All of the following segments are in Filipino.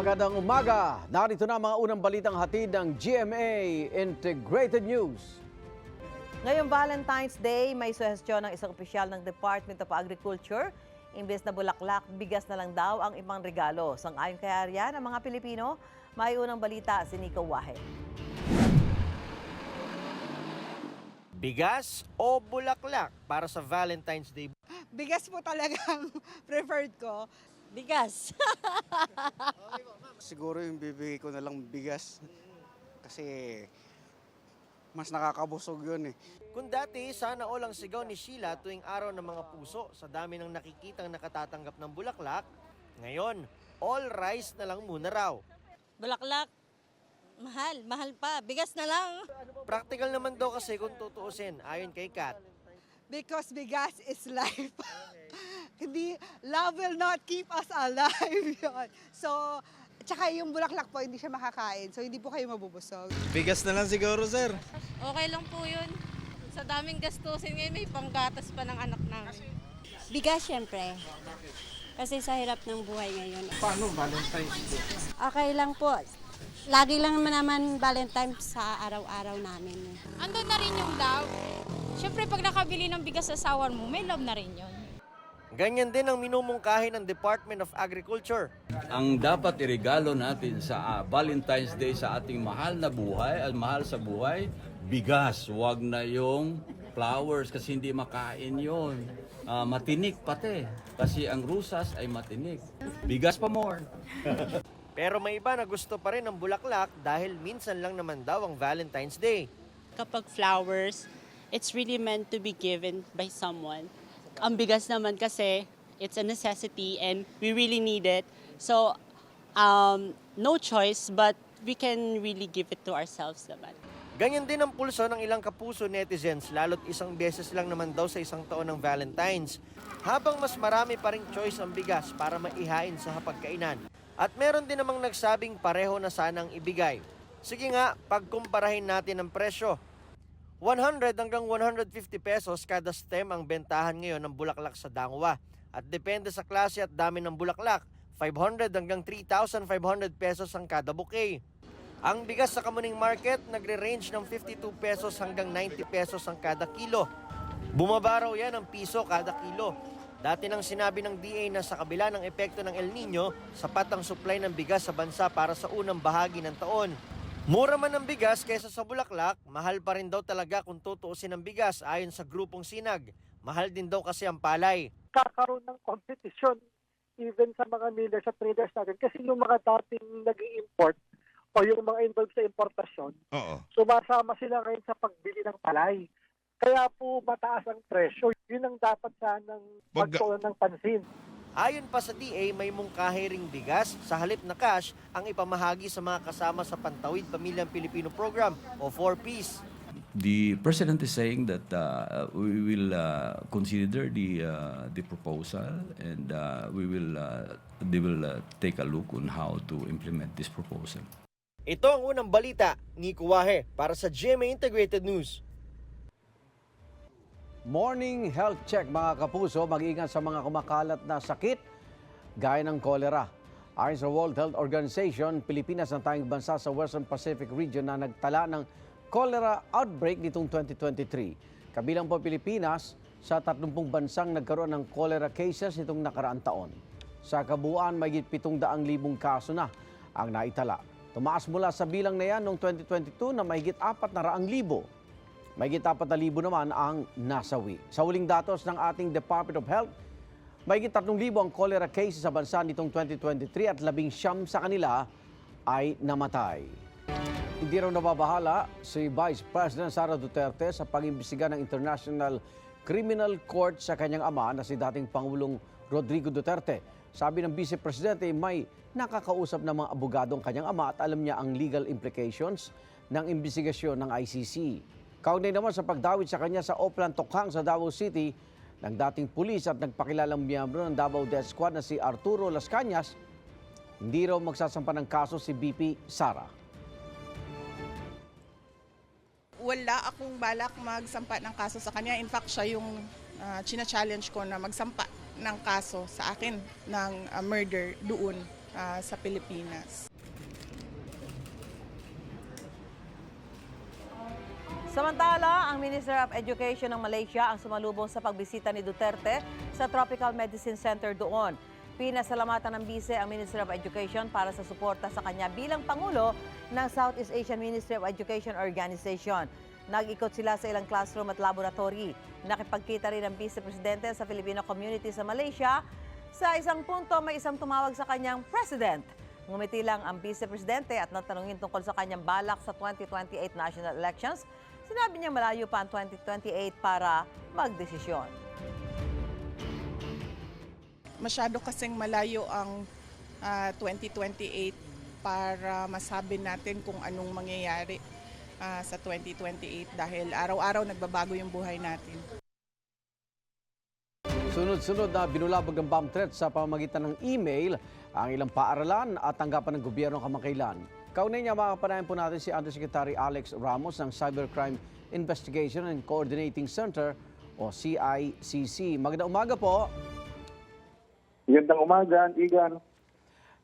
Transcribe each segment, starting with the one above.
Magandang umaga! Narito na ang mga unang balitang hatid ng GMA Integrated News. Ngayong Valentine's Day, may suhestyon ng isang opisyal ng Department of Agriculture. Imbes na bulaklak, bigas na lang daw ang ibang regalo. Sang-ayon kaya riyan ang mga Pilipino, may unang balita si Nico Wahe. Bigas o bulaklak para sa Valentine's Day? bigas po talagang preferred ko. Bigas. Siguro yung bibigay ko na lang bigas. Kasi mas nakakabusog yun eh. Kung dati, sana all ang sigaw ni Sheila tuwing araw ng mga puso sa dami ng nakikitang nakatatanggap ng bulaklak, ngayon, all rice na lang muna raw. Bulaklak. Mahal, mahal pa. Bigas na lang. Practical naman daw kasi kung tutuusin, ayon kay Kat. Because bigas is life. Hindi, love will not keep us alive. Yun. So, tsaka yung bulaklak po, hindi siya makakain. So, hindi po kayo mabubusog. Bigas na lang siguro, sir. Okay lang po yun. Sa daming gastusin ngayon, may panggatas pa ng anak namin. Bigas, syempre. Kasi sa hirap ng buhay ngayon. Paano Valentine's Day? Okay lang po. Lagi lang naman naman Valentine sa araw-araw namin. Andun na rin yung love. Siyempre, pag nakabili ng bigas sa asawa mo, may love na rin yun. Ganyan din ang minumungkahi ng Department of Agriculture. ang dapat iregalo natin sa ah, Valentine's Day sa ating mahal na buhay at mahal sa buhay, bigas. Huwag na yung flowers kasi hindi makain yon. Ah, matinik pati kasi ang rusas ay matinik. Bigas pa more. Pero may iba na gusto pa rin ng bulaklak dahil minsan lang naman daw ang Valentine's Day. kapag flowers, it's really meant to be given by someone. Ang bigas naman kasi, it's a necessity and we really need it. So, um, no choice, but we can really give it to ourselves naman. Ganyan din ang pulso ng ilang kapuso netizens lalo't isang beses lang naman daw sa isang taon ng Valentine's. Habang mas marami pa ring choice ang bigas para maihain sa hapagkainan. At meron din namang nagsabing pareho na sanang ibigay. Sige nga, pagkumparahin natin ang presyo. 100 hanggang 150 pesos kada stem ang bentahan ngayon ng bulaklak sa Dangwa. At depende sa klase at dami ng bulaklak, 500 hanggang 3,500 pesos ang kada bouquet. Ang bigas sa Kamuning Market nagre-range ng 52 pesos hanggang 90 pesos ang kada kilo. Bumaba raw yan ang piso kada kilo. Dati nang sinabi ng DA na sa kabila ng epekto ng El Nino, sapat ang supply ng bigas sa bansa para sa unang bahagi ng taon. Mura man ang bigas kaysa sa bulaklak, mahal pa rin daw talaga kung tutuusin ang bigas ayon sa grupong Sinag. Mahal din daw kasi ang palay. kakaroon ng competition even sa mga millers at traders natin. Kasi yung mga dating nag import o yung mga involved sa importasyon, Oo. sumasama sila ngayon sa pagbili ng palay. Kaya po mataas ang presyo. Yun ang dapat sanang Wag- magtuon ng pansin. Ayon pa sa DA, may mungkahi ring bigas sa halip na cash ang ipamahagi sa mga kasama sa Pantawid Pamilyang Pilipino Program o 4Ps. The president is saying that uh, we will uh, consider the uh, the proposal and uh, we will uh, they will uh, take a look on how to implement this proposal. Ito ang unang balita ni Kuwahe para sa GMA Integrated News. Morning health check mga kapuso, mag-ingat sa mga kumakalat na sakit gaya ng kolera. Ayon sa World Health Organization, Pilipinas ang tanging bansa sa Western Pacific region na nagtala ng cholera outbreak nitong 2023. Kabilang po Pilipinas sa 30 bansang nagkaroon ng cholera cases nitong nakaraang taon. Sa kabuuan, may 700,000 kaso na ang naitala. Tumaas mula sa bilang na yan noong 2022 na mahigit 400,000. Mahigit 4,000 naman ang nasawi. Sa huling datos ng ating Department of Health, mahigit 3,000 ang cholera cases sa bansa nitong 2023 at labing siyam sa kanila ay namatay. Hindi raw nababahala si Vice President Sara Duterte sa pag-imbestiga ng International Criminal Court sa kanyang ama na si dating Pangulong Rodrigo Duterte. Sabi ng Vice Presidente, may nakakausap ng mga abogadong kanyang ama at alam niya ang legal implications ng imbestigasyon ng ICC. Kaugnay naman sa pagdawit sa kanya sa Oplan Tokhang sa Davao City ng dating pulis at nagpakilalang miyembro ng Davao Death Squad na si Arturo Las Cañas, hindi raw magsasampa ng kaso si BP Sara. Wala akong balak magsampa ng kaso sa kanya. In fact, siya yung uh, china-challenge ko na magsampa ng kaso sa akin ng uh, murder doon ah, sa Pilipinas. Samantala, ang Minister of Education ng Malaysia ang sumalubong sa pagbisita ni Duterte sa Tropical Medicine Center doon. Pinasalamatan ng bise ang Minister of Education para sa suporta sa kanya bilang Pangulo ng Southeast Asian Ministry of Education Organization. Nag-ikot sila sa ilang classroom at laboratory. Nakipagkita rin ang Vice Presidente sa Filipino community sa Malaysia. Sa isang punto, may isang tumawag sa kanyang President. Ngumiti lang ang Vice Presidente at natanungin tungkol sa kanyang balak sa 2028 national elections. Sinabi niya malayo pa ang 2028 para magdesisyon. Masyado kasing malayo ang ah, 2028 para masabi natin kung anong mangyayari ah, sa 2028 dahil araw-araw nagbabago yung buhay natin. Sunod-sunod na binulabog ang bomb threat sa pamamagitan ng email ang ilang paaralan at tanggapan ng gobyerno kamakailan. Kaunay niya makapanayan po natin si Undersecretary Alex Ramos ng Cybercrime Investigation and Coordinating Center o CICC. Magandang umaga po. Magandang umaga, Igan.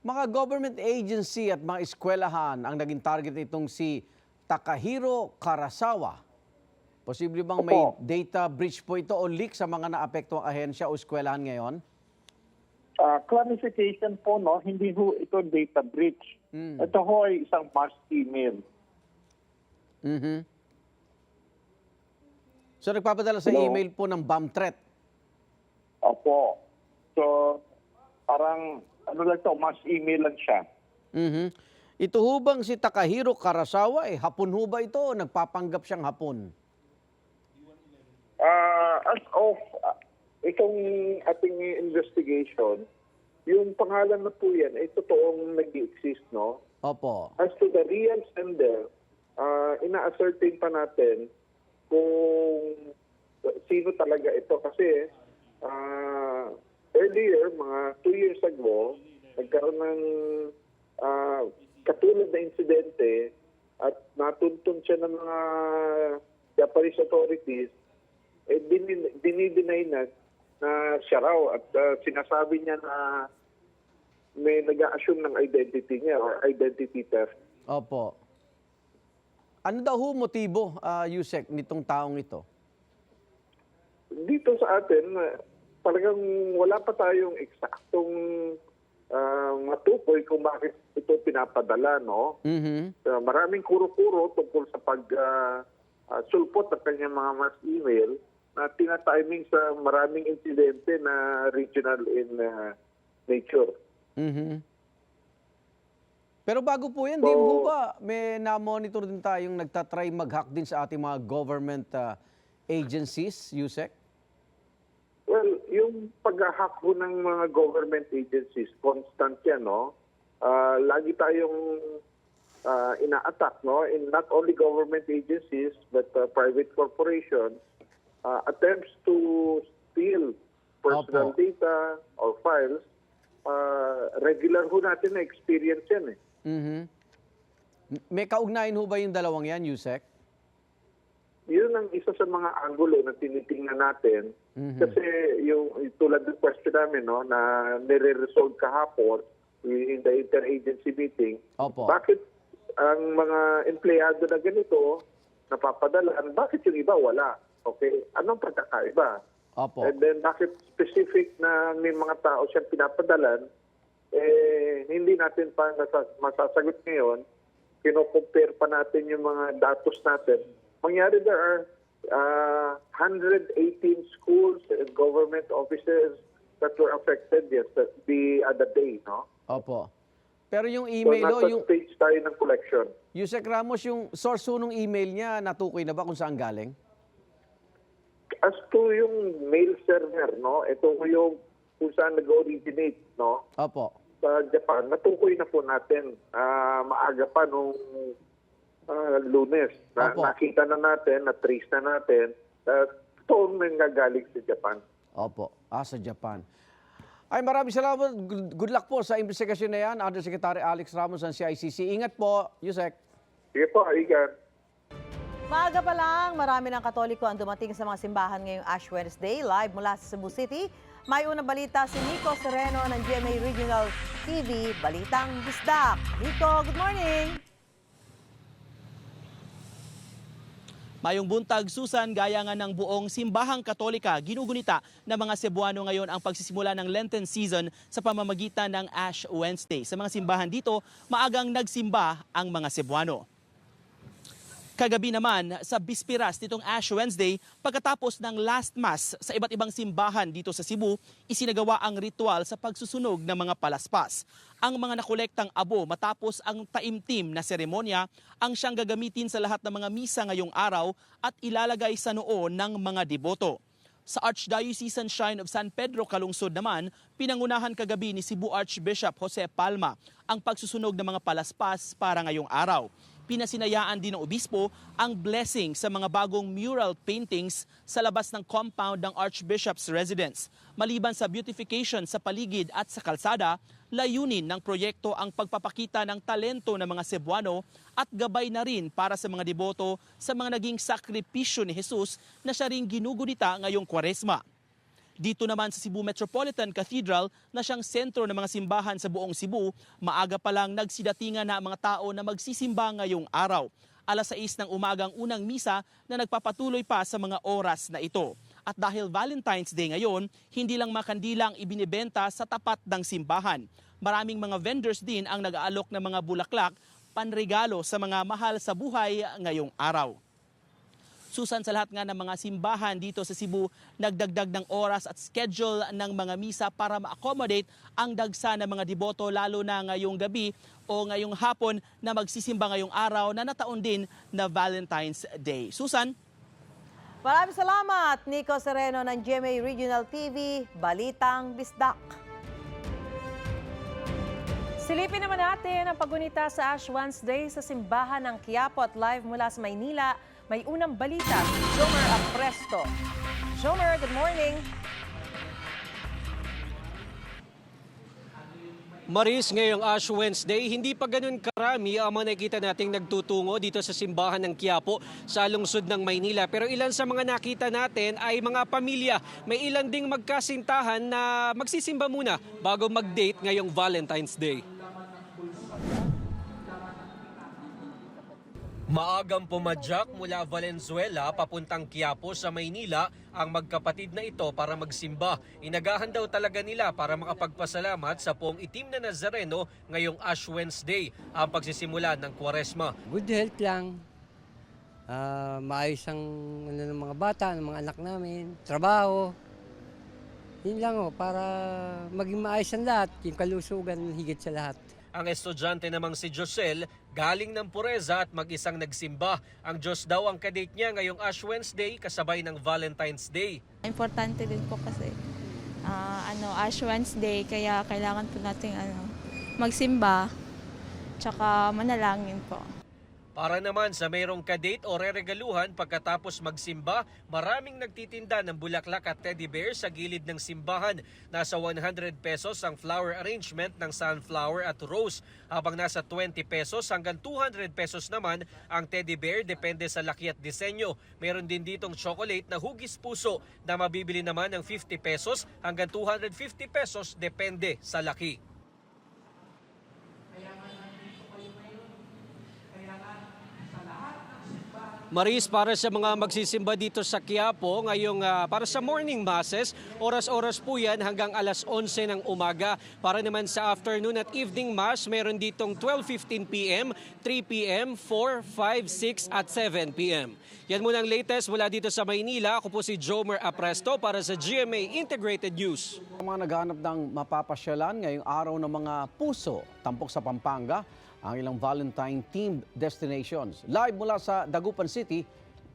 Mga government agency at mga eskwelahan ang naging target nitong si Takahiro Karasawa. Posible bang may Opo. data breach po ito o leak sa mga naapektuang ahensya o eskwelahan ngayon? Ah, clarification po, no, hindi ho ito data breach. Mm. Ito ho ay isang mass email. Mhm. So nagpapadala sa Hello? email po ng bomb threat. Opo. So, parang, ano lang ito, mass email lang siya. Mhm. Ito ho bang si Takahiro Karasawa eh hapon ho ba ito o nagpapanggap siyang hapon? Ah, as of itong ating investigation, yung pangalan na po yan ay totoong nag-exist, no? Opo. As to the real sender, uh, ina-ascertain pa natin kung sino talaga ito. Kasi ah, earlier, mga two years ago, nagkaroon ng ah, katulad na insidente at natuntun siya ng mga Japanese authorities, eh, dinin- dinideny na na siya raw at ah, sinasabi niya na may nag-assume ng identity niya or identity theft. Opo. Ano daw ho motibo, ah, Yusek, nitong taong ito? Dito sa atin, ah, talagang wala pa tayong eksaktong ah, matukoy kung bakit ito pinapadala, no? Mhm. Uh, maraming kuro-kuro tungkol sa pag ah, ah, sulpot ng kanyang mga mass email na tinatiming sa maraming insidente na regional in ah, nature. Mhm. Pero bago po yan, di So- mo ba may na-monitor din tayong nagtatry mag-hack din sa ating mga government ah, agencies, Yusek? Well, yung pag-hack ho ng mga government agencies, constant yan, no? Ah, lagi tayong ah, ina-attack, no? In not only government agencies, but ah, private corporations, ah, attempts to steal personal Opo. data or files, ah, regular ho natin na experience yan, eh. Mhm. M- May kaugnayan ho ba yung dalawang yan, Yusek? Yun ang isa sa mga angulo na tinitingnan natin. Mhm. Kasi yung tulad ng question namin no, na nire-resolve kahapon in the interagency meeting, Opo. bakit ang mga empleyado na ganito napapadalan, bakit yung iba wala? Okay? Anong pagkakaiba? Opo. And then bakit specific na may mga tao siyang pinapadalan, eh, hindi natin pa nasa- masasagot ngayon. Kino-compare pa natin yung mga datos natin. Mangyari there are uh, 118 schools and government offices that were affected yes, the other day, no? Opo. Pero yung So email ho, nasa yung stage tayo ng collection. Yusek Ramos, yung source ho ng email niya, natukoy na ba kung saan galing? As to yung mail server, no? Ito ko yung kung saan nag-originate, no? Opo. sa Japan, natukoy na po natin ah, maaga pa nung ah, lunes. Na, Opo. nakita na natin, na-trace na natin, at toong nanggagaling sa Japan. Opo. Ah, sa Japan. Ay, maraming salamat. Good, good luck po sa investigasyon na yan. Undersecretary Alex Ramos ng CICC. Ingat po, Yusek. Sige po, Aigan. Maaga pa lang, marami ng Katoliko ang dumating sa mga simbahan ngayong Ash Wednesday. Live mula sa Cebu City, May unang balita si Nico Sereno ng GMA Regional TV, Balitang Bisdak. Nico, good morning! Mayong buntag Susan, gaya nga ng buong simbahang katolika, ginugunita ng mga Cebuano ngayon ang pagsisimula ng Lenten season sa pamamagitan ng Ash Wednesday. Sa mga simbahan dito, maagang nagsimba ang mga Cebuano. Kagabi naman sa bispiras nitong Ash Wednesday, pagkatapos ng last mass sa iba't ibang simbahan dito sa Cebu, isinagawa ang ritual sa pagsusunog ng mga palaspas. Ang mga nakolektang abo matapos ang taimtim na seremonya ang siyang gagamitin sa lahat ng mga misa ngayong araw at ilalagay sa noo ng mga deboto. Sa Archdiocesan Shrine of San Pedro, Kalungsod naman, pinangunahan kagabi ni Cebu Archbishop Jose Palma ang pagsusunog ng mga palaspas para ngayong araw pinasinayaan din ng obispo ang blessing sa mga bagong mural paintings sa labas ng compound ng Archbishop's residence. Maliban sa beautification sa paligid at sa kalsada, layunin ng proyekto ang pagpapakita ng talento ng mga Cebuano at gabay na rin para sa mga deboto sa mga naging sakripisyo ni Jesus na siya ring ginugunita ngayong kwaresma. Dito naman sa Cebu Metropolitan Cathedral na siyang sentro ng mga simbahan sa buong Cebu, maaga pa lang nagsidatingan na ang mga tao na magsisimba ngayong araw. Alas 6 ng umagang unang misa na nagpapatuloy pa sa mga oras na ito. At dahil Valentine's Day ngayon, hindi lang makandilang ibinibenta sa tapat ng simbahan. Maraming mga vendors din ang nag-aalok ng mga bulaklak panregalo sa mga mahal sa buhay ngayong araw. Susan sa lahat nga ng mga simbahan dito sa Cebu, nagdagdag ng oras at schedule ng mga misa para ma-accommodate ang dagsa ng mga deboto lalo na ngayong gabi o ngayong hapon na magsisimba ngayong araw na nataon din na Valentine's Day. Susan? Maraming salamat, Nico Sereno ng GMA Regional TV, Balitang Bisdak. Silipin naman natin ang pagunita sa Ash Wednesday sa simbahan ng Quiapo at live mula sa Maynila. May unang balita si Jomer Apresto. Jomer, good morning. Maris, ngayong Ash Wednesday, hindi pa ganun karami ang mga nakikita nating nagtutungo dito sa simbahan ng Quiapo sa lungsod ng Maynila. Pero ilan sa mga nakita natin ay mga pamilya. May ilan ding magkasintahan na magsisimba muna bago mag-date ngayong Valentine's Day. Maagang pumadyak mula Valenzuela papuntang Quiapo sa Maynila ang magkapatid na ito para magsimba. Inagahan daw talaga nila para makapagpasalamat sa poong itim na Nazareno ngayong Ash Wednesday, ang pagsisimula ng Kwaresma. Good health lang. Ah, maayos ang ano, ng mga bata, ng mga anak namin, trabaho. Yun lang oh, para maging maayos ang lahat, yung kalusugan higit sa lahat. Ang estudyante namang si Josel, galing ng Pureza at mag-isang nagsimba. Ang Diyos daw ang kadate niya ngayong Ash Wednesday kasabay ng Valentine's Day. Importante din po kasi ah, ano Ash Wednesday kaya kailangan po nating ano magsimba tsaka manalangin po. Para naman sa mayroong kadate o reregaluhan pagkatapos magsimba, maraming nagtitinda ng bulaklak at teddy bear sa gilid ng simbahan. Nasa 100 pesos ang flower arrangement ng sunflower at rose, habang nasa 20 pesos hanggang 200 pesos naman ang teddy bear depende sa laki at disenyo. Meron din ditong chocolate na hugis puso na mabibili naman ng 50 pesos hanggang 250 pesos depende sa laki. Maris, para sa mga magsisimba dito sa Quiapo, ngayong ah, para sa morning masses, oras-oras po yan hanggang alas 11 ng umaga. Para naman sa afternoon at evening mass, meron ditong 12.15 p.m., 3 p.m., 4, 5, 6 at 7 p.m. Yan muna ang latest mula dito sa Maynila. Ako po si Jomer Apresto para sa GMA Integrated News. Mga naghahanap ng mapapasyalan ngayong araw ng mga puso, tampok sa Pampanga, ang ilang Valentine-themed destinations. Live mula sa Dagupan City,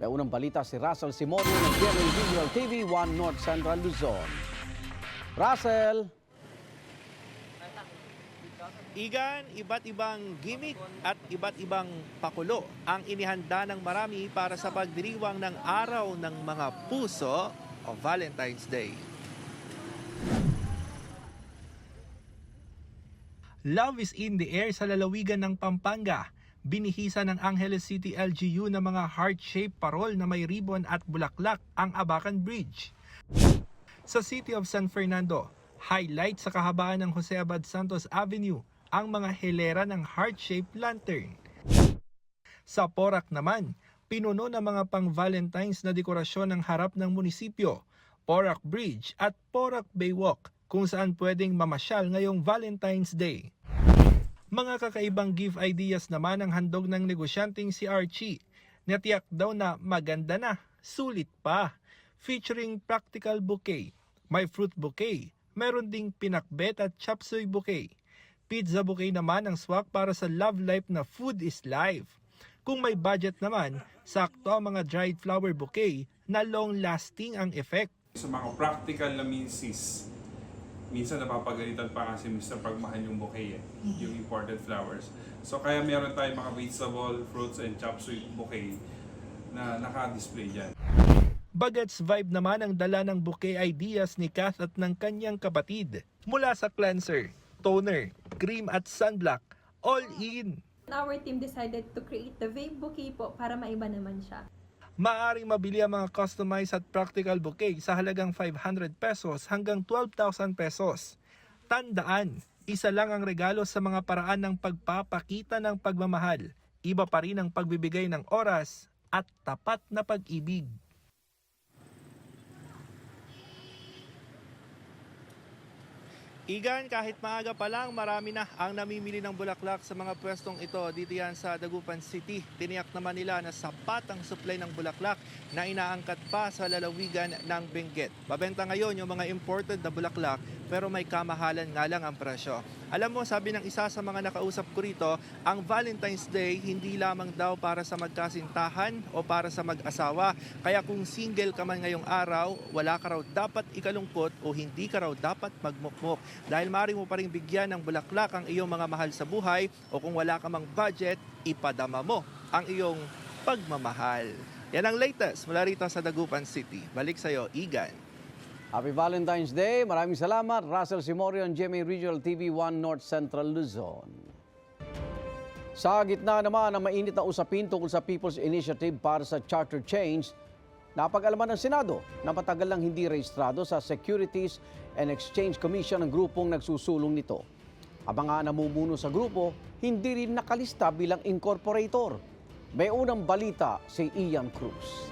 may unang balita si Russell Simorio ng GMA Visual TV 1 North Central Luzon. Russell! Igan, iba't ibang gimmick at iba't ibang pakulo ang inihanda ng marami para sa pagdiriwang ng araw ng mga puso o Valentine's Day. Love is in the air sa lalawigan ng Pampanga. Binihisa ng Angeles City LGU ng mga heart-shaped parol na may ribbon at bulaklak ang Abacan Bridge. Sa City of San Fernando, highlight sa kahabaan ng Jose Abad Santos Avenue ang mga hilera ng heart-shaped lantern. Sa Porac naman, pinuno ng mga pang-Valentine's na dekorasyon ng harap ng munisipyo, Porac Bridge at Porac Baywalk kung saan pwedeng mamasyal ngayong Valentine's Day. Mga kakaibang gift ideas naman ang handog ng negosyanteng si Archie. Natiyak daw na maganda na, sulit pa. Featuring practical bouquet, may fruit bouquet, meron ding pinakbet at chop suey bouquet. Pizza bouquet naman ang swak para sa love life na food is life. Kung may budget naman, sakto ang mga dried flower bouquet na long-lasting ang effect. Sa mga practical na misis, minsan napapagalitan pa kasi Mr. Pagmahal yung bouquet, eh, yung imported flowers. So kaya meron tayong mga vegetable, fruits, and chop suey bouquet na naka-display dyan. Bagets vibe naman ang dala ng bouquet ideas ni Kath at ng kanyang kapatid. Mula sa cleanser, toner, cream at sunblock, all in. Our team decided to create the vape bouquet po para maiba naman siya. Maaring mabili ang mga customized at practical bouquet sa halagang 500 pesos hanggang 12,000 pesos. Tandaan, isa lang ang regalo sa mga paraan ng pagpapakita ng pagmamahal. Iba pa rin ang pagbibigay ng oras at tapat na pag-ibig. Igan, kahit maaga pa lang, marami na ang namimili ng bulaklak sa mga pwestong ito dito yan sa Dagupan City. Tiniyak naman nila na sapat ang supply ng bulaklak na inaangkat pa sa lalawigan ng Benguet. Babenta ngayon yung mga imported na bulaklak pero may kamahalan nga lang ang presyo. Alam mo, sabi ng isa sa mga nakausap ko rito, ang Valentine's Day hindi lamang daw para sa magkasintahan o para sa mag-asawa. Kaya kung single ka man ngayong araw, wala ka raw dapat ikalungkot o hindi ka raw dapat magmukmok. Dahil mari mo pa rin bigyan ng bulaklak ang iyong mga mahal sa buhay o kung wala ka mang budget, ipadama mo ang iyong pagmamahal. Yan ang latest mula rito sa Dagupan City. Balik sa'yo, Igan. Happy Valentine's Day. Maraming salamat. Russell Simorion, GMA Regional TV 1 North Central Luzon. Sa gitna naman ng mainit na usapin tungkol sa People's Initiative para sa Charter Change, napag-alaman ng Senado na matagal lang hindi rehistrado sa Securities and Exchange Commission ang grupong nagsusulong nito. Ang mga namumuno sa grupo, hindi rin nakalista bilang incorporator. May unang balita si Ian Cruz.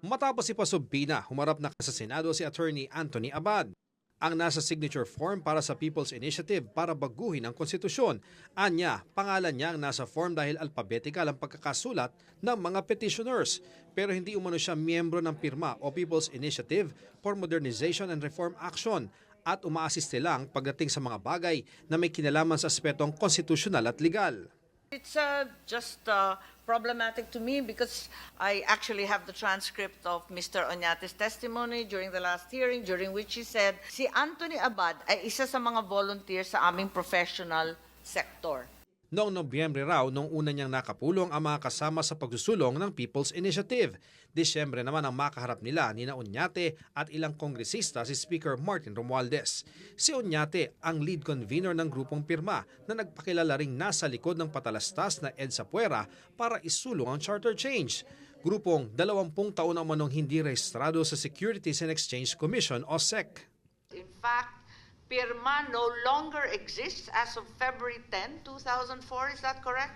Matapos si Pasubbina, humarap na sa Senado si Attorney Anthony Abad. Ang nasa signature form para sa People's Initiative para baguhin ang konstitusyon. Anya, pangalan niya ang nasa form dahil alphabetical ang pagkakasulat ng mga petitioners. Pero hindi umano siya miyembro ng pirma o People's Initiative for Modernization and Reform Action at umaasiste lang pagdating sa mga bagay na may kinalaman sa aspetong konstitusyonal at legal. It's uh, just uh, problematic to me because I actually have the transcript of Mr. Onyate's testimony during the last hearing, during which he said, si Anthony Abad ay isa sa mga volunteer sa aming professional sector. Noong Nobyembre raw, nung una niyang nakapulong ang mga kasama sa pagsusulong ng People's Initiative. Disyembre naman ang makaharap nila ni na Unyate at ilang kongresista si Speaker Martin Romualdez. Si Unyate ang lead convener ng grupong pirma na nagpakilala ring nasa likod ng patalastas na EDSA Puera para isulong ang charter change. Grupong 20 taon na manong hindi rehistrado sa Securities and Exchange Commission o SEC. In fact, PIRMA no longer exists as of February 10, 2004. Is that correct?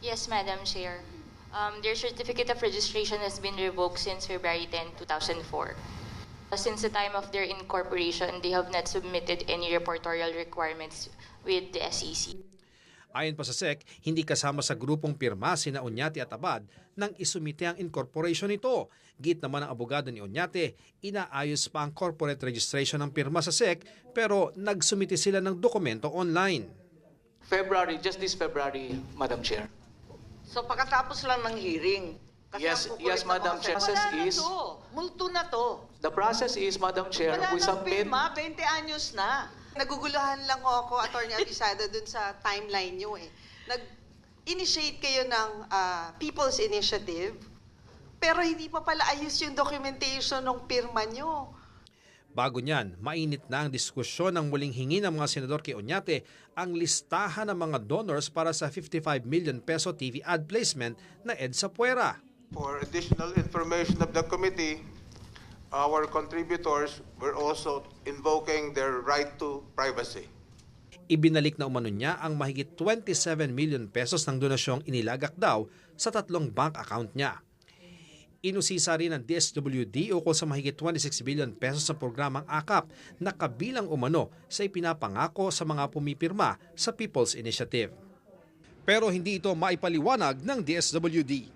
Yes, Madam Chair. Um, their certificate of registration has been revoked since February 10, 2004. Uh, Since the time of their incorporation, they have not submitted any reportorial requirements with the SEC. Ayon pa sa SEC, hindi kasama sa grupong pirma sina Unyate at Abad nang isumite ang incorporation nito. Git naman ang abogado ni Unyate, inaayos pa ang corporate registration ng pirma sa SEC pero nagsumite sila ng dokumento online. February, just this February, Madam Chair. So pagkatapos lang ng hearing. Yes, yes, Madam Chair. sa- Wala na Is- to. Multo na to. The process is, Madam Chair, Wala we submit... pirma, 20 anyos na. Naguguluhan lang ako, Attorney Abisada, dun sa timeline nyo eh. Nag-initiate kayo ng ah, People's Initiative, pero hindi pa pala ayos yung documentation ng pirma nyo. Bago niyan, mainit na ang diskusyon ng muling hingi ng mga senador kay Oñate ang listahan ng mga donors para sa 55 million peso TV ad placement na EDSA Puera. For additional information of the committee, our contributors were also invoking their right to privacy. Ibinalik na umano niya ang mahigit 27 million pesos ng donasyong inilagak daw sa tatlong bank account niya. Inusisa rin ng DSWD ukol sa mahigit 26 billion pesos sa programang AKAP na kabilang umano sa ipinapangako sa mga pumipirma sa People's Initiative. Pero hindi ito maipaliwanag ng DSWD.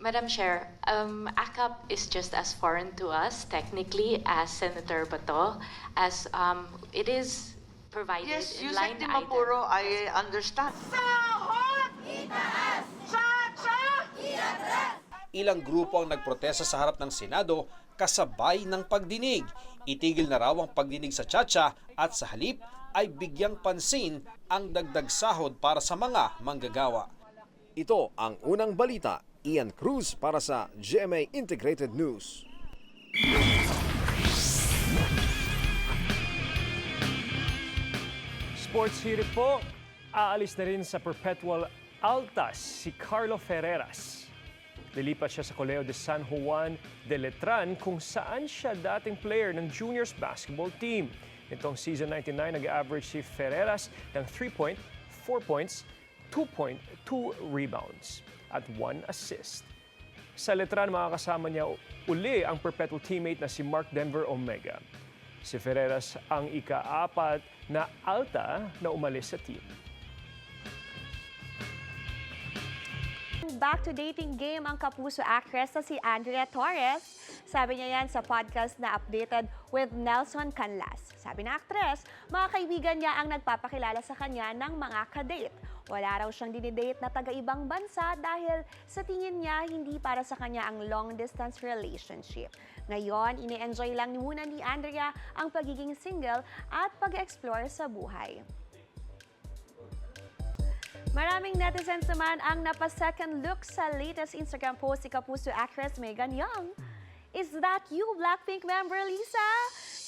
Madam Chair, um, ACAP is just as foreign to us technically as Senator Bato, as um, it is provided Yes, in you line said item. Dimapuro, I understand. Ilang grupo ang nagprotesta sa harap ng Senado kasabay ng pagdinig. Itigil na raw ang pagdinig sa Chacha at sa halip ay bigyang pansin ang dagdag sahod para sa mga manggagawa. Ito ang unang balita. Ian Cruz para sa GMA Integrated News. Sports hirit po, aalis na rin sa Perpetual Altas si Carlo Ferreras. Lilipat siya sa Coleo de San Juan de Letran kung saan siya dating player ng juniors basketball team. Itong season 99, nag-average si Ferreras ng 3 point, 4 points, 2.2 rebounds at 1 assist. Sa Letran, makakasama niya uli ang perpetual teammate na si Mark Denver Omega. Si Ferreras ang ika-apat na alta na umalis sa team. Back to dating game ang kapuso actress na si Andrea Torres. Sabi niya yan sa podcast na updated with Nelson Canlas. Sabi na actress, mga kaibigan niya ang nagpapakilala sa kanya ng mga kadate. Wala raw siyang dinidate na taga-ibang bansa dahil sa tingin niya hindi para sa kanya ang long-distance relationship. Ngayon, ini-enjoy lang muna ni Andrea ang pagiging single at pag-explore sa buhay. Maraming netizens naman ang napa-second look sa latest Instagram post si Kapuso actress Megan Young. Is that you, Blackpink member Lisa?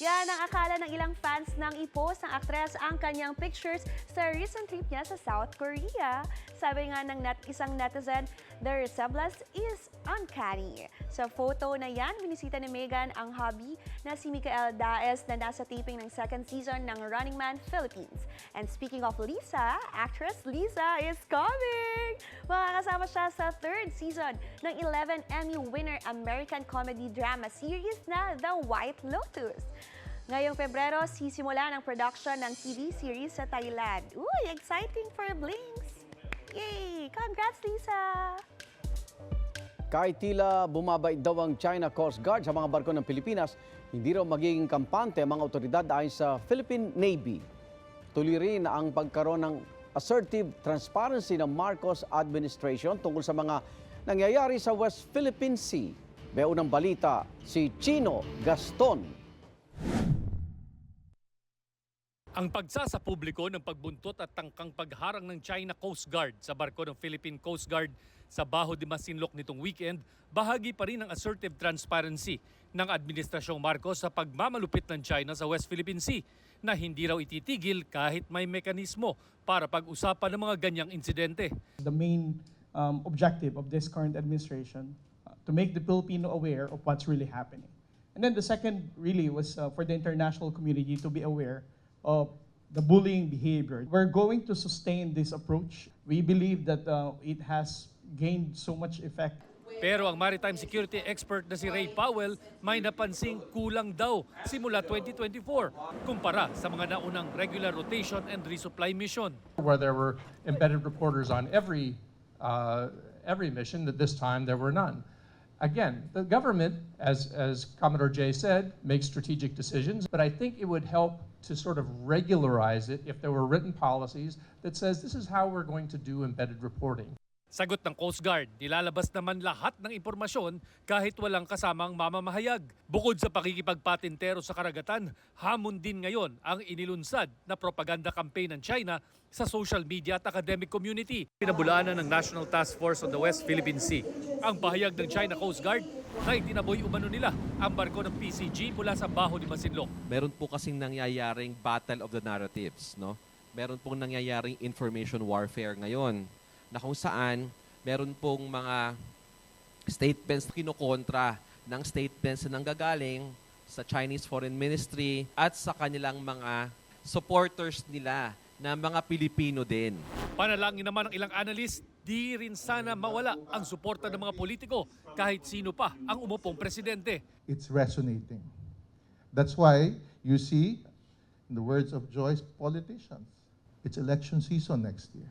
Yan ang akala ng ilang fans nang i-post ng aktres ang kanyang pictures sa recent trip niya sa South Korea. Sabi nga ng net, isang netizen, the resemblance is uncanny. Sa photo na yan, binisita ni Megan ang hubby na si Mikael Daes na nasa taping ng second season ng Running Man Philippines. And speaking of Lisa, actress Lisa is coming! Makakasama siya sa third season ng 11 Emmy winner American comedy drama series na The White Lotus. Ngayong Pebrero, sisimula ng production ng TV series sa Thailand. Uy, exciting for Blinks! Yay! Congrats, Lisa! Kahit tila bumabait daw ang China Coast Guard sa mga barko ng Pilipinas, hindi raw magiging kampante ang mga otoridad ayon sa Philippine Navy. Tuloy rin ang pagkaroon ng assertive transparency ng Marcos administration tungkol sa mga nangyayari sa West Philippine Sea. May unang balita si Chino Gaston. Ang pagsasa publiko ng pagbuntot at tangkang pagharang ng China Coast Guard sa barko ng Philippine Coast Guard sa Baho de Masinloc nitong weekend, bahagi pa rin ng assertive transparency ng Administrasyong Marcos sa pagmamalupit ng China sa West Philippine Sea na hindi raw ititigil kahit may mekanismo para pag-usapan ng mga ganyang insidente. The main um, objective of this current administration uh, to make the Filipino aware of what's really happening. And then the second really was uh, for the international community to be aware of the bullying behavior. We're going to sustain this approach. We believe that uh, it has gained so much effect Pero ang maritime security expert na si Ray Powell may napansing kulang daw simula 2024 kumpara sa mga naunang regular rotation and resupply mission. where there were embedded reporters on every, uh, every mission, that this time there were none. Again, the government, as, as Commodore Jay said, makes strategic decisions, but I think it would help to sort of regularize it if there were written policies that says this is how we're going to do embedded reporting. Sagot ng Coast Guard, nilalabas naman lahat ng impormasyon kahit walang kasamang mamamahayag. Bukod sa pakikipagpatintero sa karagatan, hamon din ngayon ang inilunsad na propaganda campaign ng China sa social media at academic community. Pinabulaanan ng National Task Force on the West Philippine Sea. Ang pahayag ng China Coast Guard na itinaboy umano nila ang barko ng PCG mula sa Baho ni Masinloc. meron po kasing nangyayaring battle of the narratives, no? Meron pong nangyayaring information warfare ngayon na kung saan meron pong mga statements na kinokontra ng statements na nanggagaling sa Chinese Foreign Ministry at sa kanilang mga supporters nila na mga Pilipino din. Panalangin naman ng ilang analyst, di rin sana mawala ang suporta ng mga politiko kahit sino pa ang umupong presidente. It's resonating. That's why you see, in the words of Joyce, politicians. It's election season next year.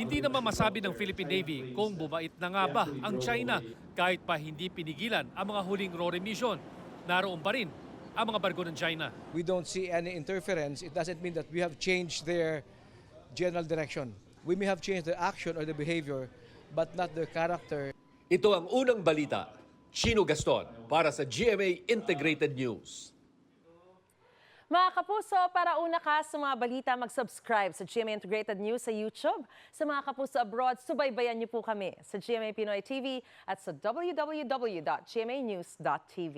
Hindi naman masabi ng Philippine Navy kung bumait na nga ba ang China kahit pa hindi pinigilan ang mga huling RORE mission. Naroon pa rin ang mga barko ng China. we don't see any interference, it doesn't mean that we have changed their general direction. We may have changed their action or their behavior, but not their character. Ito ang unang balita. Chino Gaston para sa GMA Integrated News. Mga kapuso, para una ka sa mga balita, mag-subscribe sa GMA Integrated News sa YouTube. Sa mga kapuso abroad, subaybayan niyo po kami sa GMA Pinoy TV at sa www.gmanews.tv.